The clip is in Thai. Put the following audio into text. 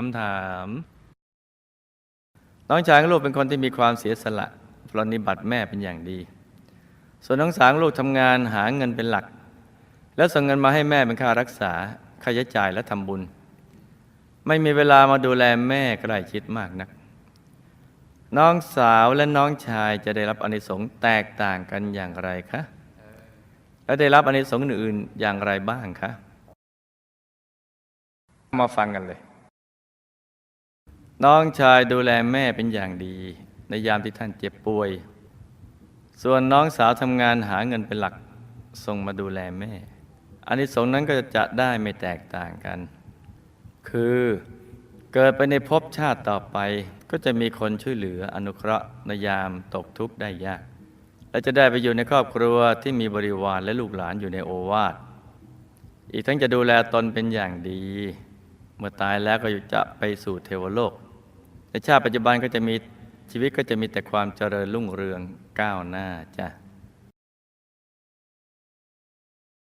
คำถาม น้องชายของลูกเป็นคนที่มีความเสียสละปรนนิบัติแม่เป็นอย่างดี ส่วนน้องสาวลูกทำงานหาเงินเป็นหลัก แล้วส่งเงินมาให้แม่เป็นค่ารักษาค่าใช้จ่ายและทำบุญ ไม่มีเวลามาดูแลแม่ใกล้ชิดมากนัก น้องสาวและน้องชายจะได้รับอนิสงส์แตกต่างกันอย่างไรคะและได้รับอนิสงส์อื่นๆอย่างไรบ้างคะ มาฟังกันเลย น้องชายดูแลแม่เป็นอย่างดี ในยามที่ท่านเจ็บป่วย ส่วนน้องสาวทำงานหาเงินเป็นหลักส่งมาดูแลแม่อานิสงส์นั้นก็จะได้ไม่แตกต่างกัน คือเกิดไปในภพชาติต่อไป ก็จะมีคนช่วยเหลืออนุเคราะห์ในยามตกทุกข์ได้ยาก และจะได้ไปอยู่ในครอบครัวที่มีบริวารและลูกหลานอยู่ในโอวาทอีกทั้งจะดูแลตนเป็นอย่างดี เมื่อตายแล้วก็จะไปสู่เทวโลก ชาติปัจจุบันก็จะมีชีวิตก็จะมีแต่ความเจริญรุ่งเรืองก้าวหน้าจ้ะ